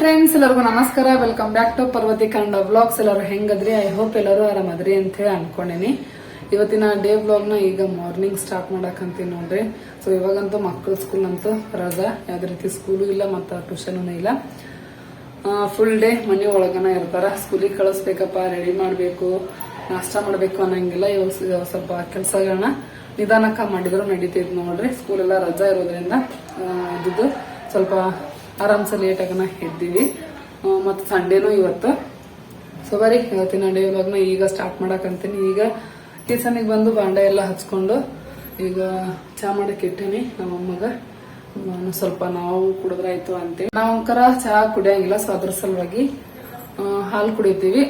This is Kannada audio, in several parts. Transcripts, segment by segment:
ಫ್ರೆಂಡ್ಸ್ ಎಲ್ಲರಿಗೂ ನಮಸ್ಕಾರ. Welcome back to Parvathi Kannada vlogs ಎಲ್ಲರೂ ಹೆಂಗದ್ರಿ? ಐ ಹೋಪ್ ಎಲ್ಲರೂ ಆರಾಮದ್ರಿ ಅಂತ ಹೇಳಿ ಅನ್ಕೊಂಡೇನಿ. ಇವತ್ತಿನ ಡೇ ವ್ಲಾಗ್ನ ಈಗ ಮಾರ್ನಿಂಗ್ ಸ್ಟಾರ್ಟ್ ಮಾಡಕಂತೀನಿ ನೋಡ್ರಿ. ಸೊ ಇವಾಗಂತೂ ಮಕ್ಕಳ ಸ್ಕೂಲ್ ಅಂತೂ ರಜಾ. ಯಾವ್ದೇ ರೀತಿ ಸ್ಕೂಲು ಇಲ್ಲ ಮತ್ತು ಟ್ಯೂಷನ್ ಇಲ್ಲ. ಫುಲ್ ಡೇ ಮನೆ ಒಳಗನ ಇರ್ತಾರ. ಸ್ಕೂಲಿಗೆ ಕಳಿಸ್ಬೇಕಪ್ಪ ರೆಡಿ ಮಾಡಬೇಕು. ನಾಷ್ಟ ಮಾಡಬೇಕು ಅನ್ನಂಗಿಲ್ಲ. ಇವಾಗ ಸ್ವಲ್ಪ ಕೆಲಸಗಳನ್ನ ನಿಧಾನಕ್ಕ ಮಾಡಿದ್ರು ನಡೀತೈತಿ ನೋಡ್ರಿ. ಸ್ಕೂಲ್ ಎಲ್ಲ ರಜಾ ಇರೋದ್ರಿಂದ ಇದ್ದು ಸ್ವಲ್ಪ ಆರಾಮ್ಸೆ ಲೇಟಾಗನ ಎದ್ದೀವಿ. ಮತ್ತು ಸಂಡೇನೂ ಇವತ್ತು. ಸೊ ಬರೀ ಇವತ್ತಿನ ಇವಾಗ ಈಗ ಸ್ಟಾರ್ಟ್ ಮಾಡಕಂತೀನಿ ಈಗ ಕಿಚನಿಗೆ ಬಂದು ಬಾಂಡ ಎಲ್ಲ ಹಚ್ಕೊಂಡು ಈಗ ಚಾ ಮಾಡಕ್ ಇಟ್ಟೀನಿ ನಮ್ಮ ಅಮ್ಮಗ. ನಾನು ಸ್ವಲ್ಪ ನಾವು ಕುಡಿದ್ರಾಯ್ತು ಅಂತೇಳಿ ಒಂಥರ ಚಹಾ ಕುಡಿಯಂಗಿಲ್ಲ ಸೊ ಅದ್ರ ಸಲುವಾಗಿ ಹಾಲು ಕುಡಿತೀವಿ.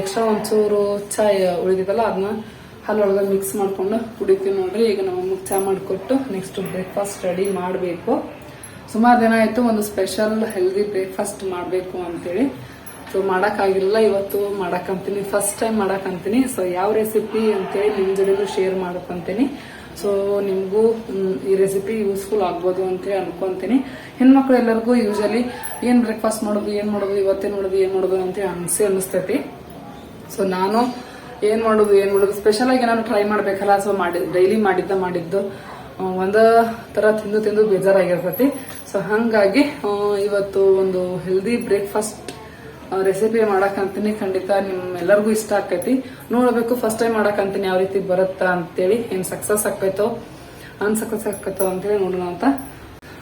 ಎಕ್ಸ್ಟ್ರಾ ಒಂಚೂರು ಚಾ ಉಳಿದಿದಲ್ಲ ಅದನ್ನ ಹಾಲೊಳಗೆ ಮಿಕ್ಸ್ ಮಾಡ್ಕೊಂಡು ಕುಡಿತೀವಿ ನೋಡ್ರಿ. ಈಗ ನಮ್ಮ ಅಮ್ಮಗ್ ಚಾ ಮಾಡಿಕೊಟ್ಟು ನೆಕ್ಸ್ಟ್ ಬ್ರೇಕ್ಫಾಸ್ಟ್ ರೆಡಿ ಮಾಡಬೇಕು. ಸುಮಾರು ದಿನ ಆಯಿತು ಒಂದು ಸ್ಪೆಷಲ್ ಹೆಲ್ದಿ ಬ್ರೇಕ್ಫಾಸ್ಟ್ ಮಾಡಬೇಕು ಅಂತೇಳಿ. ಸೊ ಮಾಡೋಕ್ಕಾಗಿಲ್ಲ ಇವತ್ತು, ಮಾಡೋಕ್ಕಂತೀನಿ. ಫಸ್ಟ್ ಟೈಮ್ ಮಾಡೋಕ್ಕಂತೀನಿ. ಸೊ ಯಾವ ರೆಸಿಪಿ ಅಂತೇಳಿ ನಿಮ್ಮ ಜೊತೆಗೂ ಶೇರ್ ಮಾಡಕ್ಕಂತೀನಿ ಸೊ ನಿಮಗೂ ಈ ರೆಸಿಪಿ ಯೂಸ್ಫುಲ್ ಆಗ್ಬೋದು ಅಂತೇಳಿ ಅನ್ಕೊಂತೀನಿ. ಹೆಣ್ಮಕ್ಳು ಎಲ್ಲರಿಗೂ ಯೂಶಲಿ ಏನು ಬ್ರೇಕ್ಫಾಸ್ಟ್ ಮಾಡೋದು, ಏನು ಮಾಡೋದು, ಇವತ್ತೇನ್ ಮಾಡೋದು, ಏನು ಮಾಡೋದು ಅಂತೇಳಿ ಅನ್ಸಿ ಅನಿಸ್ತೈತಿ. ಸೊ ನಾನು ಏನು ಮಾಡೋದು ಏನು ಮಾಡೋದು ಸ್ಪೆಷಲಾಗಿ ಏನಾದ್ರು ಟ್ರೈ ಮಾಡ್ಬೇಕಲ್ಲ. ಸೊ ಮಾಡಿ ಡೈಲಿ ಮಾಡಿದ್ದ, ಮಾಡಿದ್ದು. ಒಂದ ತರ ತಿಂದು ತಿಂದು ಬೇಜಾರಾಗಿರ್ತತಿ. ಸೊ ಹಂಗಾಗಿ ಇವತ್ತು ಒಂದು ಹೆಲ್ದಿ ಬ್ರೇಕ್ಫಾಸ್ಟ್ ರೆಸಿಪಿ ಮಾಡಾಕಂತೀನಿ ಖಂಡಿತ ನಿಮ್ಮೆಲ್ಲರಿಗೂ ಇಷ್ಟ ಆಕೈತಿ ನೋಡಬೇಕು ಫಸ್ಟ್ ಟೈಮ್ ಮಾಡಾಕಂತೀನಿ ಯಾವ ರೀತಿ ಬರುತ್ತಾ ಅಂತೇಳಿ. ಏನ್ ಸಕ್ಸಸ್ ಆಕೈತೋ ಅನ್ಸಕ್ಸಸ್ ಆಕೈತೋ ಅಂತೇಳಿ ನೋಡೋಣ ಅಂತ.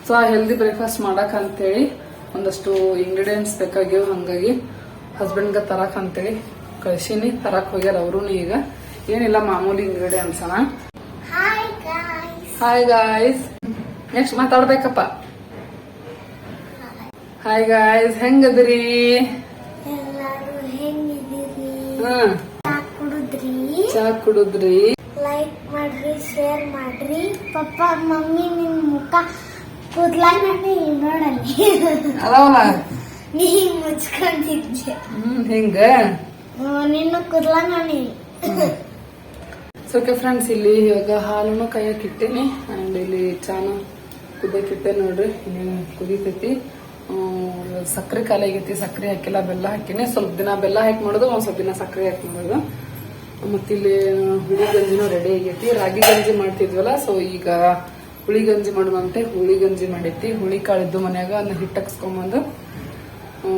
ಸೊ ಆ ಹೆಲ್ದಿ ಬ್ರೇಕ್ಫಾಸ್ಟ್ ಮಾಡಕ್ ಅಂತೇಳಿ ಒಂದಷ್ಟು ಇಂಗ್ರೀಡಿಯೆಂಟ್ಸ್ ಬೇಕಾಗ್ಯವು. ಹಂಗಾಗಿ ಹಸ್ಬೆಂಡ್ಗೆ ತರಕ್ ಅಂತೇಳಿ ಕಳ್ಸೀನಿ. ತರಕ್ ಹೋಗ್ಯಾರ ಅವ್ರು ಈಗ. ಏನಿಲ್ಲ, ಮಾಮೂಲಿ ಇಂಗ್ರೀಡಿಯೆಂಟ್ಸ್ ಅಣ್ಣ. ಹಾಯ್ ಗಾಯ್ಸ್ ನೆಕ್ಸ್ಟ್ ಮಾತಾಡ್ಬೇಕಪ್ಪ. ಹಾಯ್ ಗಾಯ್ಸ್ ಹೆಂಗದ್ರಿ? ಚಾ ಕುಡಿದ್ರಿ? ಲೈಕ್ ಮಾಡ್ರಿ ಶೇರ್ ಮಾಡ್ರಿ. ಪಪ್ಪ ಮಮ್ಮಿ ನಿಮ್ಮ ಮುಖ ಕೂದ್ಲಾಗ ನೋಡಲ್ಲಿ. ಅದಾವಲ್ಲ? ನೀ ಮುಚ್ಕೊಂಡಿದ್ದೆ. ಹ್ಮ್ ಹೆಂಗ? ನಿನ್ನ ಕೂದ್ಲಾಗ ನೀ ಸೊ ಓಕೆ ಫ್ರೆಂಡ್ಸ್ ಇಲ್ಲಿ ಇವಾಗ ಹಾಲನ್ನು ಕಾಯಕ್ಕೆ ಇಟ್ಟೇನೆ. ಆ್ಯಂಡ್ ಇಲ್ಲಿ ಚಾನ ಕುದಕ್ಕಿಟ್ಟೆ ನೋಡ್ರಿ. ಕುದೀತೈತಿ? ಸಕ್ಕರೆ ಖಾಲಿ ಆಗೈತಿ. ಸಕ್ಕರೆ ಹಾಕಿಲ್ಲ, ಬೆಲ್ಲ ಹಾಕಿನಿ. ಸ್ವಲ್ಪ ದಿನ ಬೆಲ್ಲ ಹಾಕಿ ಮಾಡೋದು, ಒಂದು ಸ್ವಲ್ಪ ದಿನ ಸಕ್ಕರೆ ಹಾಕಿ ಮಾಡೋದು. ಮತ್ತಿಲ್ಲಿ ಹುಳಿ ಗಂಜಿನೂ ರೆಡಿ ಆಗೈತಿ. ರಾಗಿ ಗಂಜಿ ಮಾಡ್ತಿದ್ವಲ್ಲ ಸೊ ಈಗ ಹುಳಿ ಗಂಜಿ ಮಾಡುವಂತೆ ಹುಳಿ ಗಂಜಿ ಮಾಡೈತಿ ಹುಳಿ ಕಾಳಿದ್ದು ಮನ್ಯಾಗ ಅದನ್ನ ಹಿಟ್ಟಕ್ಸ್ಕೊಂಬಂದು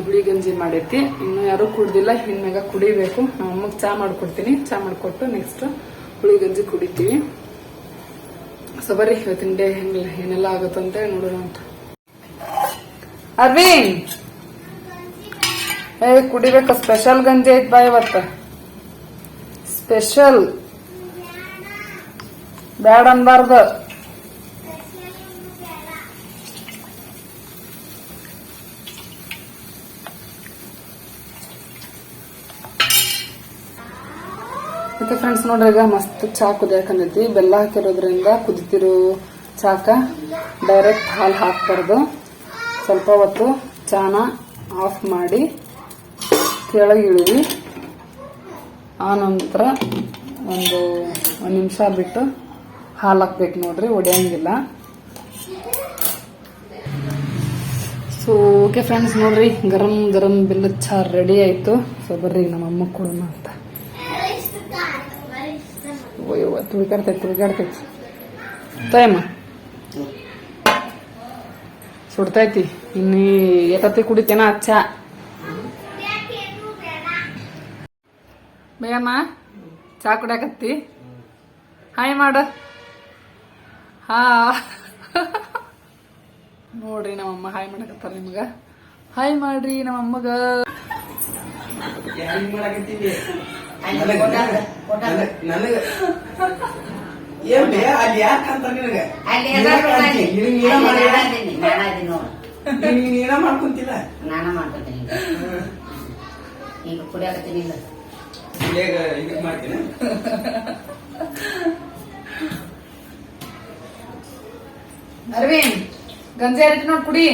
ಹುಳಿ ಗಂಜಿ ಮಾಡೈತಿ ಇನ್ನು ಯಾರು ಕುಡ್ದಿಲ್ಲ, ಇನ್ಮ್ಯಾಗ ಕುಡಿಬೇಕು. ನಮ್ಮ ಅಮ್ಮಗೆ ಚಾ ಮಾಡ್ಕೊಡ್ತೀನಿ. ಚಾ ಮಾಡಿಕೊಟ್ಟು ನೆಕ್ಸ್ಟ್ ಗಂಜಿ ಕುಡಿತೀವಿ. ಸೊ ಬರ್ರಿ, ಇವತ್ತಿನ ಡೇ ಹೆಂಗ್ ಏನೆಲ್ಲ ಆಗುತ್ತೋ ಅಂತ ನೋಡೋಣ ಅಂತ. ಅರವಿಂದ್! ಏ, ಕುಡಿಬೇಕ ಸ್ಪೆಷಲ್ ಗಂಜಿ ಐತ್ ಬಾ ಇವತ್ತ. ಸ್ಪೆಷಲ್ ಬ್ಯಾಡ ಅನ್ಬಾರ್ದು. ಮತ್ತೆ ಫ್ರೆಂಡ್ಸ್ ನೋಡ್ರಿ, ಈಗ ಮಸ್ತ್ ಚಾ ಕುದಿಯಾಕಂದೈತಿ ಬೆಲ್ಲ ಹಾಕಿರೋದ್ರಿಂದ ಕುದಿತಿರೋ ಚಾಕ ಡೈರೆಕ್ಟ್ ಹಾಲು ಹಾಕ್ಬಾರ್ದು. ಸ್ವಲ್ಪ ಹೊತ್ತು ಚಾನ ಆಫ್ ಮಾಡಿ ಕೆಳಗೆ ಇಳಿವಿ ಆ ನಂತರ ಒಂದು ಒಂದು ನಿಮಿಷ ಬಿಟ್ಟು ಹಾಲು ಹಾಕ್ಬೇಕು ನೋಡ್ರಿ, ಒಡೆಯಂಗಿಲ್ಲ. ಸೊ ಓಕೆ ಫ್ರೆಂಡ್ಸ್ ನೋಡ್ರಿ, ಗರಂ ಗರಂ ಬೆಲ್ಲದ ಚಾ ರೆಡಿ ಆಯಿತು. ಸೊ ಬರ್ರಿ, ನಮ್ಮ ಅಮ್ಮ ಕೊಡೋಣ ಅಂತ. ಅಯ್ಯೋ ತುಳಿಕಾಡ್ತೈತಿ ತುಳಿಕಾಡ್ತೈತಿ ತಾಯಮ್ಮ ಸುಡ್ತೈತಿ ಇನ್ನೀ ಎತ್ತತ್ತಿ ಕುಡಿತೇನ ಅಚ್ಚ ಬೇಯಮ್ಮ ಚಾ ಕುಡಿಯಾಕತ್ತಿ ಹಾಯ್ ಮಾಡು ಹಾ ನೋಡ್ರಿ ನಮ್ಮಮ್ಮ ಹಾಯ್ ಮಾಡಕತ್ತಾರ ನಿಮ್ಗ ಹಾಯ್ ಮಾಡ್ರಿ ನಮ್ಮಮ್ಮಗ ನನಗ ಏನ್ ಬೇ ಅಲ್ಲಿ ಯಾಕೆ ಅಂತ ನಿನಗ? ಅಲ್ಲಿ ನೀನ ನೀನ ಮಾಡ್ಕೊಂತಿಲ್ಲ? ನಾನ ಮಾಡ್ಕೊತೀನಿ. ಈಗ. ಕುಡಿಯಾಕತ್ತೀನಿ ಇಲ್ಲ. ಈಗ ಇದಕ್ ಮಾಡ್ತೀನಿ. ಅರವಿಂದ್ ಗಂಜಿ ಆರೈತಿ ನೋಡ್ ಕುಡಿ.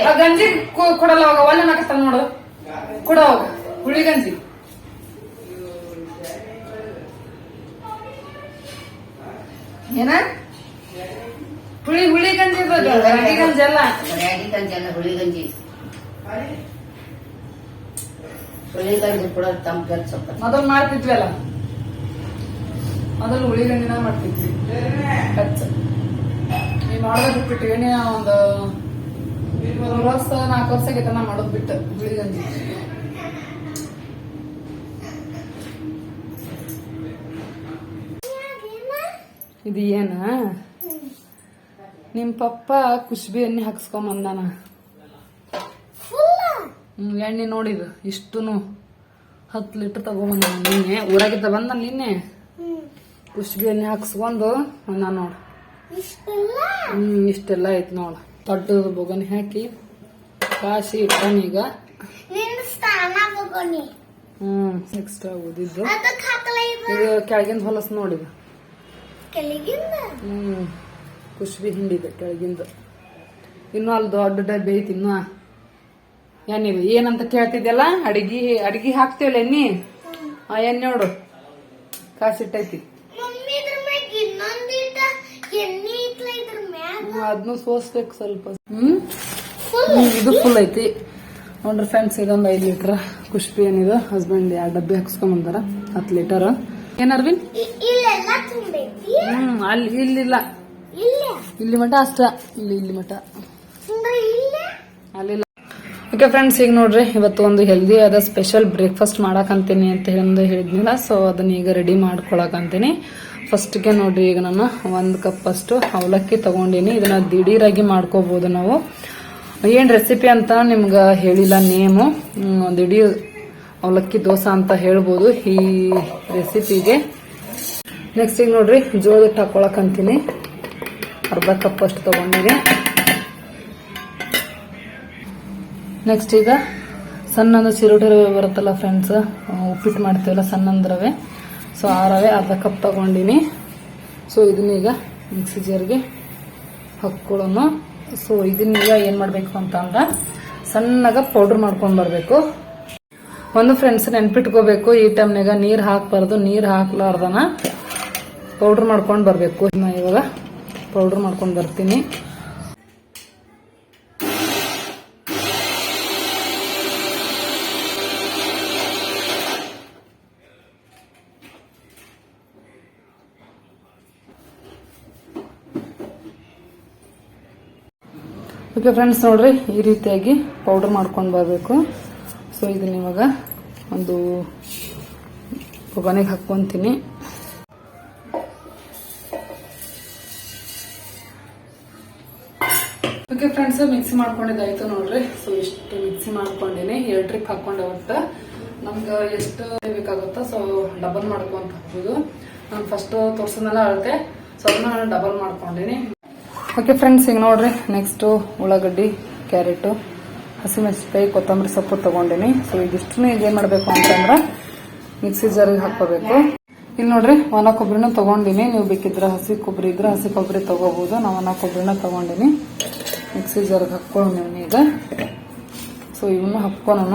ಆ ಗಂಜಿ ಕೊ- ಕೊಡಲ್ಲ ಅವಾಗ ಒಳ್ಳೆ ನಾಕತ್ತಾನ ನೋಡು. ಕೊಡ ಅವಾಗ ಹುಳಿ ಗಂಜಿ. ಏನ? ಹುಳಿ ಹುಳಿ ಗಂಜಿ ಇರ್ತದೆ ಗಂಜಿ. ಗಂಜಿ ಅಲ್ಲ. ಗಂಜಿ ಅಲ್ಲ ಹುಳಿ ಗಂಜಿ. ಹುಳಿ ಗಂಜಿ ಕೂಡ ತಮ್ಮ ಸ್ವಲ್ಪ. ಮೊದಲು ಮಾಡ್ತಿದ್ವಿ ಅಲ್ಲ ಮೊದಲು ಹುಳಿ ಗಂಜಿನ ಮಾಡ್ತಿದ್ವಿ. ಕಚ್ಚ. ನೀ ಮಾಡೋದು ಬಿಟ್ಬಿಟ್ಟಿವಿ ಒಂದು ಮೂರು ವರ್ಷ ನಾಲ್ಕು ವರ್ಷ ಆಗೈತೆ ನಾ ಮಾಡೋದ್ ಬಿಟ್ಟು ಹುಳಿ ಗಂಜಿ ಇದು ಏನ? ನಿಮ್ ಪಪ್ಪ ಕುಶ್ಬಿ ಎಣ್ಣೆ ಹಾಕ್ಸ್ಕೊಂಬಂದಾನ ಎಣ್ಣೆ ನೋಡಿದು ಇಷ್ಟುನು ಹತ್ತು ಲೀಟರ್ ತಗೊಂಬಂದ ನಿನ್ನೆ. ಊರಾಗಿದ್ದ ಬಂದ ನಿನ್ನೆ? ಕುಶ್ಬಿ ಎಣ್ಣೆ ಹಾಕ್ಸ್ಕೊಂಡು ನಾನು ನೋಡು. ಹ್ಮ್ ಇಷ್ಟೆಲ್ಲ ಐತ್ ನೋಡು. ದೊಡ್ಡದು ಬೊಗನಿ ಹಾಕಿ ಕಾಸಿ ತಗೋನಿ ಹ್ಮ್ ನೆಕ್ಸ್ಟ್ ಓದಿದ್ದು ಈಗ ಕೆಳಗಿಂದ ಹೊಲಸ್ ನೋಡಿದ ಹ್ಮ್ ಕುಶ್ಬಿ ಹಿಂಡಿದೆ ಕೆಳಗಿಂದ. ಇನ್ನು ಅಲ್ಲಿ ದೊಡ್ಡ ಡಬ್ಬಿ ಐತಿ ಇನ್ನು. ಏನಿದ ಏನಂತ ಕೇಳ್ತಿದ್ಯಲ್ಲ? ಅಡಿಗೆ ಅಡಿಗೆ ಹಾಕ್ತೇವಲ್ಲ ಎಣ್ಣಿ? ಆ ಎಣ್ಣೆ ನೋಡು. ಕಾಸಿಟ್ಟೈತಿ ಮಮ್ಮಿ ಇದ್ರ ಮ್ಯಾಗ ಇನ್ನೊಂದಿಟ ಎಣ್ಣೆ ಇಟ್ಲ ಇದ್ರ ಮ್ಯಾಗ ಅದನ್ನು ಸೋಸ್ಬೇಕು ಸ್ವಲ್ಪ. ಹ್ಮ್? ಇದು ಫುಲ್ ಐತಿ. ನೋಡ್ರಿ ಫ್ರೆಂಡ್ಸ್ ಇದೊಂದು ಐದು ಲೀಟರ್ ಕುಷ್ಪಿ ಏನಿದೆ ಹಸ್ಬೆಂಡ್ ಎರಡು ಡಬ್ಬಿ ಹಾಕ್ಸ್ಕೊಂಬಂದಾರ ಹತ್ತು ಲೀಟರ್ ಏನ್ ಅರ್ವಿನ್ ಇ- ಇಲ್ಲೆಲ್ಲ ಹ್ಮ್ ಅಲ್ಲಿ ಇಲ್ಲಿಲ್ಲ. ಇಲ್ಲೇ? ಮಠ ಅಷ್ಟ ಇಲ್ಲಿ ಇಲ್ಲಿ ಮಠ. ಅಲ್ಲಿಲ್ಲ. ಓಕೆ ಫ್ರೆಂಡ್ಸ್ ಈಗ ನೋಡ್ರಿ ಇವತ್ತು ಒಂದು ಹೆಲ್ದಿ ಆದ ಸ್ಪೆಷಲ್ ಬ್ರೇಕ್ಫಾಸ್ಟ್ ಮಾಡಕಂತೀನಿ ಅಂತ ಹೇಳಿ ಹೇಳಿದ್ನಿಲ್ಲ ಸೊ ಅದನ್ನ ಈಗ ರೆಡಿ ಮಾಡ್ಕೊಳಕಂತೀನಿ. ಫಸ್ಟ್ಗೆ ನೋಡ್ರಿ ಈಗ ನಾನು ಒಂದು ಕಪ್ ಅಷ್ಟು ಅವಲಕ್ಕಿ ತಗೊಂಡೀನಿ. ಇದನ್ನ ದಿಢೀರಾಗಿ ಮಾಡ್ಕೋಬಹುದು ನಾವು. ಏನು ರೆಸಿಪಿ ಅಂತ ನಿಮ್ಗೆ ಹೇಳಿಲ್ಲ ನೇಮು ದಿಢೀರ್ ಅವಲಕ್ಕಿ ದೋಸೆ ಅಂತ ಹೇಳ್ಬೋದು ಈ ರೆಸಿಪಿಗೆ ನೆಕ್ಸ್ಟ್ ಈಗ ನೋಡ್ರಿ, ಜೋಳದ ಹಾಕೊಳಕಂತೀನಿ ಅರ್ಧ ಕಪ್ ಅಷ್ಟು ತಗೊಂಡಿನಿ. ನೆಕ್ಸ್ಟ್ ಈಗ ಸಣ್ಣದ ಸಿರುಡಿ ರವೆ ಬರುತ್ತಲ್ಲ ಫ್ರೆಂಡ್ಸ್ ಉಪ್ಪಿಟ್ಟು ಮಾಡ್ತೀವಲ್ಲ ಸಣ್ಣಂದ ರವೆ. ಸೊ ಆರವೇ ರವೆ ಅರ್ಧ ಕಪ್ ತಗೊಂಡಿನಿ. ಸೊ ಇದನ್ನೀಗ ಮಿಕ್ಸಿ ಜಾರ್ಗೆ ಹಾಕ್ಕೊಳ್ಳೋಣ ಸೊ ಇದನ್ನೀಗ ಏನು ಮಾಡಬೇಕು ಅಂತಂದ್ರೆ ಸಣ್ಣಗ ಪೌಡ್ರ್ ಮಾಡ್ಕೊಂಡು ಬರಬೇಕು. ಒಂದು ಫ್ರೆಂಡ್ಸ್ ನೆನ್ಪಿಟ್ಕೋಬೇಕು, ಈ ಟೈಮ್ನಾಗ ನೀರು ಹಾಕಬಾರ್ದು, ನೀರು ಹಾಕ್ಲಾರ್ದನ ಪೌಡ್ರ್ ಮಾಡ್ಕೊಂಡು ಬರಬೇಕು. ನಾ ಇವಾಗ ಪೌಡ್ರ್ ಮಾಡ್ಕೊಂಡು ಬರ್ತೀನಿ. ಓಕೆ ಫ್ರೆಂಡ್ಸ್ ನೋಡ್ರಿ, ಈ ರೀತಿಯಾಗಿ ಪೌಡರ್ ಮಾಡ್ಕೊಂಡು ಬರಬೇಕು. ಸೊ ಇದನ್ನ ಇವಾಗ ಒಂದು ಒಗ್ಗನೆಗೆ ಹಾಕ್ಕೊತೀನಿ. ಓಕೆ ಫ್ರೆಂಡ್ಸ್ ಮಿಕ್ಸಿ ಮಾಡ್ಕೊಂಡಿದ್ದಾಯ್ತು ನೋಡ್ರಿ. ಸೊ ಇಷ್ಟು ಮಿಕ್ಸಿ ಮಾಡ್ಕೊಂಡಿನಿ. ಎರಡು ಟ್ರಿಪ್ ಹಾಕೊಂಡು ಒಟ್ಟು. ನಮ್ಗೆ ಎಷ್ಟು ಬೇಕಾಗುತ್ತೋ ಸೊ ಡಬಲ್ ಮಾಡ್ಕೊಂತ ಹೋಗ್ಬೋದು ನಾನು ಫಸ್ಟ್ ತೋರ್ಸೋದೆಲ್ಲ ಅಳತೆ. ಸೊ ಅದನ್ನ ನಾನು ಡಬಲ್ ಮಾಡ್ಕೊಂಡಿನಿ. ಓಕೆ ಫ್ರೆಂಡ್ಸ್ ಈಗ ನೋಡ್ರಿ ನೆಕ್ಸ್ಟು ಉಳ್ಳಾಗಡ್ಡಿ, ಕ್ಯಾರೆಟು ಹಸಿಮೆಣಸಿಕಾಯಿ ಕೊತ್ತಂಬರಿ ಸೊಪ್ಪು ತಗೊಂಡಿನಿ. ಸೊ ಇದಿಷ್ಟು ಈಗ ಏನು ಮಾಡಬೇಕು ಅಂತಂದ್ರೆ ಮಿಕ್ಸಿ ಜಾರಿಗೆ ಹಾಕೋಬೇಕು ಇಲ್ಲಿ ನೋಡ್ರಿ, ಒಣ ಕೊಬ್ಬರಿನ ತಗೊಂಡಿನಿ. ನೀವು ಬೇಕಿದ್ರೆ ಹಸಿ ಕೊಬ್ಬರಿ ಇದ್ರೆ ಹಸಿ ಕೊಬ್ಬರಿ ತಗೋಬಹುದು ನಾವು ಒಣ ಕೊಬ್ಬರಿನ ತಗೊಂಡಿನಿ. ಮಿಕ್ಸಿ ಜಾರಿಗೆ ಹಾಕ್ಕೊಂಡು ಈಗ. ಸೊ ಇವನ್ನ ಹಾಕ್ಕೊಳೋಣ.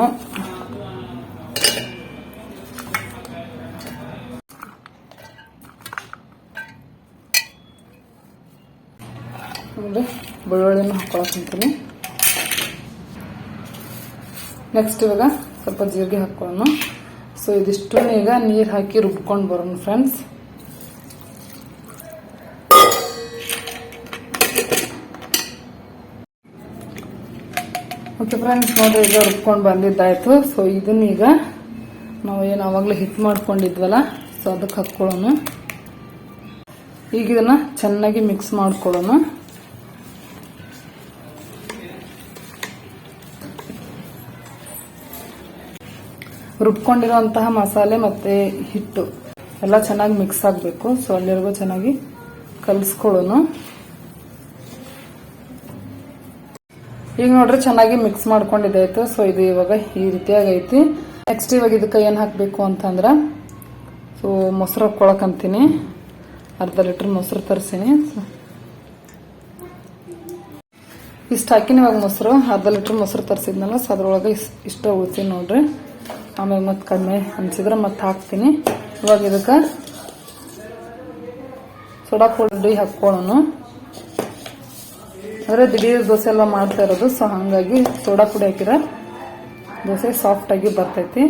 ಬೆಳ್ಳುಳ್ಳಿನ ಹಾಕೊಳಕಂತೀನಿ ನೆಕ್ಸ್ಟ್ ಇವಾಗ ಸ್ವಲ್ಪ ಜೀರಿಗೆ ಹಾಕೊಳ್ಳೋಣ ಸೊ ಇದಿಷ್ಟು ಈಗ ನೀರು ಹಾಕಿ ರುಬ್ಕೊಂಡು ಬರೋಣ ಫ್ರೆಂಡ್ಸ್ ಓಕೆ ಫ್ರೆಂಡ್ಸ್ ನೋಡ್ರಿ ಈಗ ರುಬ್ಕೊಂಡು ಬಂದಿದ್ದಾಯಿತು. ಸೊ ಇದನ್ನ ಈಗ ನಾವು ಏನು ಅವಾಗಲೇ ಹಿಟ್ ಮಾಡ್ಕೊಂಡಿದ್ವಲ್ಲ ಸೊ ಅದಕ್ಕೆ ಹಾಕ್ಕೊಳ್ಳೋಣ. ಈಗ ಇದನ್ನ ಚೆನ್ನಾಗಿ ಮಿಕ್ಸ್ ಮಾಡ್ಕೊಳ್ಳೋಣ. ರುಬ್ಕೊಂಡಿರುವಂತಹ ಮಸಾಲೆ ಮತ್ತೆ ಹಿಟ್ಟು ಎಲ್ಲ ಚೆನ್ನಾಗಿ ಮಿಕ್ಸ್ ಆಗಬೇಕು. ಸೊ ಅಲ್ಲಿವರೆಗೂ ಚೆನ್ನಾಗಿ ಕಲಿಸ್ಕೊಳ್ಳೋಣ. ಈಗ ನೋಡ್ರಿ ಚೆನ್ನಾಗಿ ಮಿಕ್ಸ್ ಮಾಡ್ಕೊಂಡಿದ್ದಾಯ್ತು ಸೊ ಇದು ಇವಾಗ ಈ ರೀತಿಯಾಗಿ ಐತಿ. ನೆಕ್ಸ್ಟ್ ಇವಾಗ ಇದಕ್ಕೆ ಏನು ಹಾಕಬೇಕು ಅಂತಂದ್ರೆ ಸೊ ಮೊಸರು ಹಾಕ್ಕೊಳಕಂತೀನಿ ಅರ್ಧ ಲೀಟ್ರ್ ಮೊಸರು ತರಿಸೀನಿ. ಇಷ್ಟು ಹಾಕಿನ ಇವಾಗ ಮೊಸರು. ಅರ್ಧ ಲೀಟ್ರ್ ಮೊಸರು ತರಿಸಿದ್ನಲ್ಲ ಸೊ ಅದ್ರೊಳಗೆ ಇಷ್ಟ ಉಳ್ತೀನಿ ನೋಡ್ರಿ. ಆಮೇಲೆ ಮತ್ತೆ ಕಡಿಮೆ ಅನ್ಸಿದ್ರೆ ಮತ್ತೆ ಹಾಕ್ತೀನಿ. ಇವಾಗ ಇದಕ್ಕೆ ಸೋಡಾ ಪುಡಿ ಹಾಕ್ಕೊಳ್ಳೋಣ ಅಂದರೆ ದಿಢೀರ್ ದೋಸೆ ಎಲ್ಲ ಮಾಡ್ತಾ ಇರೋದು ಸೊ ಹಾಗಾಗಿ ಸೋಡಾ ಪುಡಿ ಹಾಕಿದ್ರೆ ದೋಸೆ ಸಾಫ್ಟಾಗಿ ಬರ್ತೈತಿ.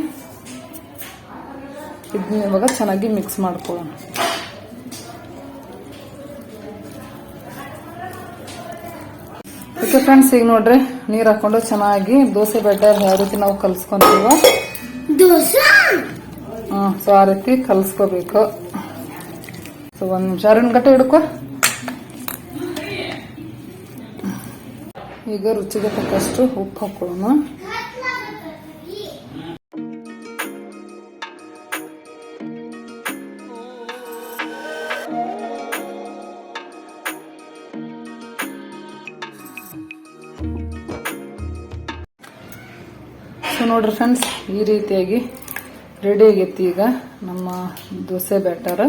ಇದನ್ನ ಇವಾಗ ಚೆನ್ನಾಗಿ ಮಿಕ್ಸ್ ಮಾಡ್ಕೊಳ್ಳೋಣ. ಓಕೆ ಫ್ರೆಂಡ್ಸ್ ಈಗ ನೋಡ್ರಿ, ನೀರು ಹಾಕೊಂಡು ಚೆನ್ನಾಗಿ ದೋಸೆ ಬೆಟ್ಟ ಯಾವ ರೀತಿ ನಾವು ಕಲ್ಸ್ಕೊಂತೀವೋ. ಹ್ಮ್ ಸೊ ಆ ರೀತಿ ಒಂದು ನಿಮಿಷ ಅರಿನ್ ಗಂಟೆ ಈಗ ರುಚಿಗೆ ತಕ್ಕಷ್ಟು ಉಪ್ಪು ಹಾಕೊಳ್ಳೋಣ. ನೋಡ್ರಿ ಫ್ರೆಂಡ್ಸ್ ಈ ರೀತಿಯಾಗಿ ರೆಡಿ ಆಗೈತಿ ಈಗ ನಮ್ಮ ದೋಸೆ ಬ್ಯಾಟರ್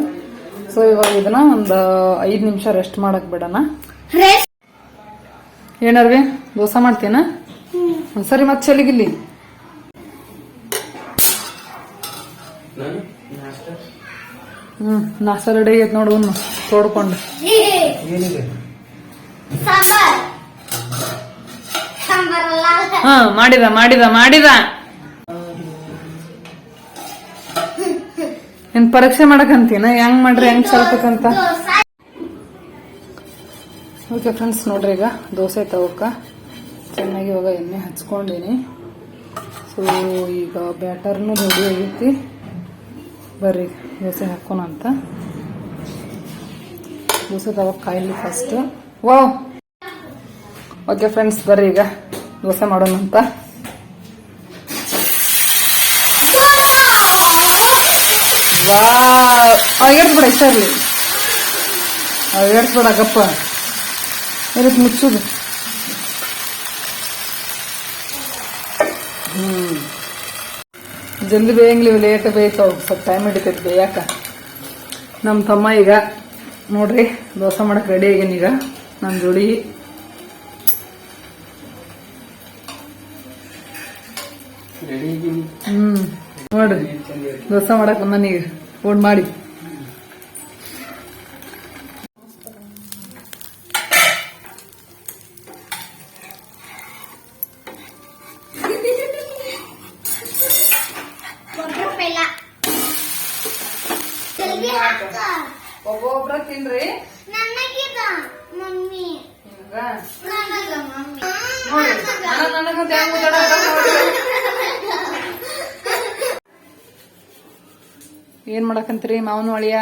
ಸೊ ಇವಾಗ ಇದನ್ನ ಒಂದು ಐದು ನಿಮಿಷ ರೆಸ್ಟ್ ಮಾಡಕ್ ಬಿಡೋಣ. ಏನಾರ್ವಿ ದೋಸೆ ಮಾಡ್ತೀನ? ಸರಿ ಮತ್ತೆ ಚಲಿಗಿಲ್ಲಿ. ಹ್ಮ್ ನಾಷ್ಟ ರೆಡಿ ಆಗೈತೆ ನೋಡು ತೋಡ್ಕೊಂಡು. ಹಾ ಮಾಡಿದ ಮಾಡಿದ ಮಾಡಿದ. ಏನ್ ಪರೀಕ್ಷೆ ಮಾಡಕಂತೀನ ಹೆಂಗ್ ಮಾಡ್ರಿ? ಹೆಂಗ್ ಸಲ್ಬೇಕಂತ ಓಕೆ ಫ್ರೆಂಡ್ಸ್ ನೋಡ್ರಿ ಈಗ ದೋಸೆ ತಗೋಕ ಚೆನ್ನಾಗಿ ಇವಾಗ ಎಣ್ಣೆ ಹಚ್ಕೊಂಡಿನಿ. ಸೊ ಈಗ ಬ್ಯಾಟರ್ನು ರೆಡಿ ಆಗೈತಿ. ಬರ್ರಿ, ದೋಸೆ ಹಾಕೋಣ ಅಂತ. ದೋಸೆ ತಗೋಕ್ ಕಾಯಿಲಿ ಫಸ್ಟ್ ವಾವ್ ಓಕೆ ಫ್ರೆಂಡ್ಸ್ ಬರ್ರಿ ಈಗ ದೋಸೆ ಮಾಡೋಣ ವಾವ್ ಏರ್ಸ್ಬೇಡ ಇಷ್ಟ ಇರಲಿ. ಏರ್ಸ್ಬೇಡ ಗಪ್ಪ ಇರುತ್ತೆ ಮುಚ್ಚುದು? ಹ್ಮ್. ಜಲ್ದಿ ಬೇಯಂಗ್ಲಿ ಲೇಟ್ ಬೇಯ್ತಾವ ಸ್ವಲ್ಪ ಟೈಮ್ ಹಿಡಿತೈತಿ ಬೇಯಾಕ. ನಮ್ಮ ತಮ್ಮ ಈಗ ನೋಡ್ರಿ ದೋಸೆ ಮಾಡಕ್ ರೆಡಿ ಆಗೇನಿ ಈಗ. ನನ್ನ ಜೋಡಿ. ಹ್ಮ್. ನೋಡ್ರಿ ದೋಸೆ ಮಾಡಕ್ ಬಂದ ಈಗ ಫೋನ್ ಮಾಡಿ. ಒಬ್ಬೊಬ್ರ ತಿನ್ರಿ. ನನಗಿದ ಮಮ್ಮಿ ನನಗ ಮಮ್ಮಿ ಏನ್ ಮಾಡಕಂತ್ರಿ ಮಾವನ ಅಳಿಯ?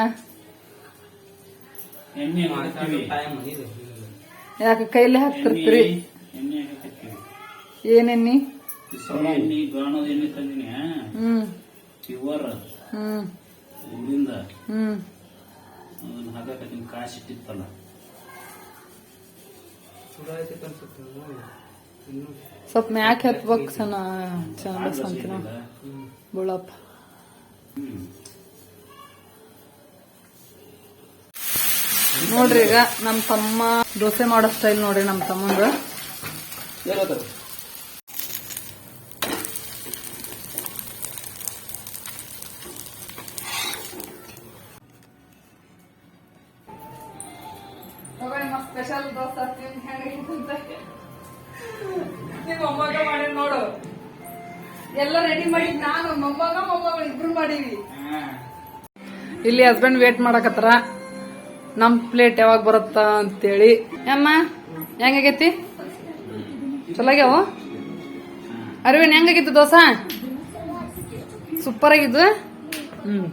ಯಾಕ ಕೈಲಿ ಹಾಕ್ತಿರ್ತೀರಿ? ಏನೆಣ್ಣಿ ಏನೆನ್ನಿ ಹ್ಮ್. ಹ್ಮ್. ಹ್ಮ್. ಸ್ವಲ್ಪ ಮ್ಯಾಕ್ ಹತ್ಬೇಕು ಚೆನ್ನ ಚೆನ್ನಾಗಿ ಅಂತೀನ ಬುಳಪ್ಪ. ನೋಡ್ರಿ ಈಗ ನಮ್ ತಮ್ಮ ದೋಸೆ ಮಾಡೋ ಸ್ಟೈಲ್ ನೋಡ್ರಿ ನಮ್ಮ ತಮ್ಮಂದು. ಸ್ಪೆಷಲ್ ದೋಸೆ ನಿಮ್ಮ ಮೊಮ್ಮಗ ಮಾಡಿ ನೋಡು. ಎಲ್ಲ ರೆಡಿ ಮಾಡಿ ನಾನು ಮೊಮ್ಮಗ ಮೊಮ್ಮಗಳು ಇಬ್ರು ಮಾಡೀವಿ. ಇಲ್ಲಿ ಹಸ್ಬೆಂಡ್ ವೇಟ್ ಮಾಡಕತ್ತಾರ ನಮ್ ಪ್ಲೇಟ್ ಯಾವಾಗ ಬರುತ್ತ ಅಂತೇಳಿ. ಅಮ್ಮ ಹೆಂಗಾಗೈತಿ? ಚಲೋ ಆಗ್ಯಾವ ಅರವಿಂದ್ ಹೆಂಗಾಗಿತ್ತು ದೋಸೆ? ಸೂಪರ್ ಆಗಿದ್ದು ಹ್ಮ್.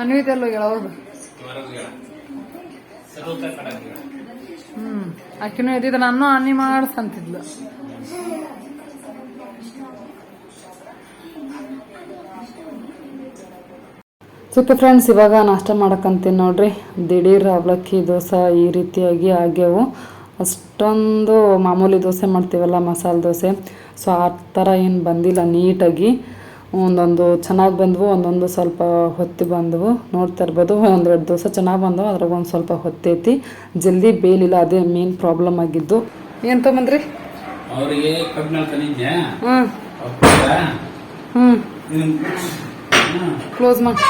ಅನ್ವಿತೆಲ್ಲ ಹೇಳೋದು ಹ್ಮ್. ಅಕ್ಕಿನೂ ಎದ್ದಿದ್ರೆ ನಾನು ಅನ್ನಿ ಮಾಡ್ಸಂತಿದ್ಲು. ಸೂಪರ್ ಫ್ರೆಂಡ್ಸ್ ಇವಾಗ ನಾಷ್ಟ ಮಾಡಕ್ಕಂತೀನಿ ನೋಡ್ರಿ. ದಿಢೀರ್ ಅವಲಕ್ಕಿ ದೋಸೆ ಈ ರೀತಿಯಾಗಿ ಆಗ್ಯವು. ಅಷ್ಟೊಂದು ಮಾಮೂಲಿ ದೋಸೆ ಮಾಡ್ತೀವಲ್ಲ, ಮಸಾಲೆ ದೋಸೆ. ಸೊ ಆ ಥರ ಏನು ಬಂದಿಲ್ಲ, ನೀಟಾಗಿ. ಒಂದೊಂದು ಚೆನ್ನಾಗಿ ಬಂದವು ಒಂದೊಂದು ಸ್ವಲ್ಪ ಹೊತ್ತಿ ಬಂದವು. ನೋಡ್ತಾ ಇರ್ಬೋದು ಒಂದೆರಡು ದಿವಸ ಚೆನ್ನಾಗಿ ಬಂದವು ಅದ್ರಾಗ ಒಂದು ಸ್ವಲ್ಪ ಹೊತ್ತೈತಿ ಜಲ್ದಿ ಬೇಲಿಲ್ಲ ಅದೇ ಮೇನ್ ಪ್ರಾಬ್ಲಮ್ ಆಗಿದ್ದು. ಏನು ತೊಗೊಂಬಂದ್ರಿ? ಅವರಿಗೆ ಹ್ಞೂ. ಕ್ಲೋಸ್ ಮಾಡಿ.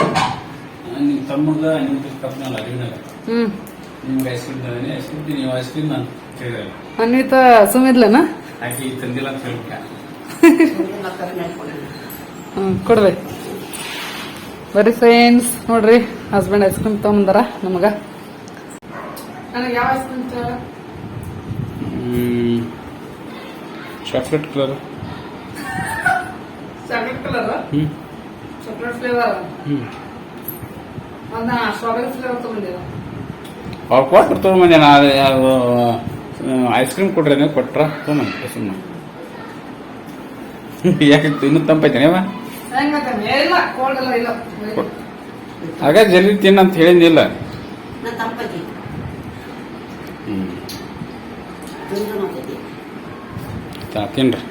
ಹ್ಞೂ ಅನ್ವಿತಾ ಸುಮಿದ್ಲನ ಆಕಿ ಬರೀ ಫ್ರೆಂಡ್ಸ್ ನೋಡ್ರಿ ಹಸ್ಬೆಂಡ್ ಐಸ್ ಕ್ರೀಮ್ ತೊಗೊಂಬಂದಾರ ನಮಗ. ನನಗೆ ಯಾವ ice cream chocolate colour chocolate colour hmm. Chocolate flavour hmm. ಒಂದ ಸ್ಟ್ರಾಬೆರಿ ಫ್ಲೇವರ್ ತೊಗೊಂಡಿಲ್ಲ ಅವ್ರು ಕೊಟ್ರು ತೊಗೊಂಬಂದೆ ನಾ ಯಾರು ಐಸ್ ಕ್ರೀಮ್ ಕೊಟ್ರೆ ನೀವು ಕೊಟ್ರ ತೊಗೊಂಬಂದೆ ಸುಮ್ಮನೆ ಯಾಕೆ ಇನ್ನೂ ತಂಪೈತೇನೆ ಆಗ ಜಲ್ದಿ ತಿನ್ನ ಅಂತ ಹೇಳಿದಿಲ್ಲ ತಿನ್ರಿ.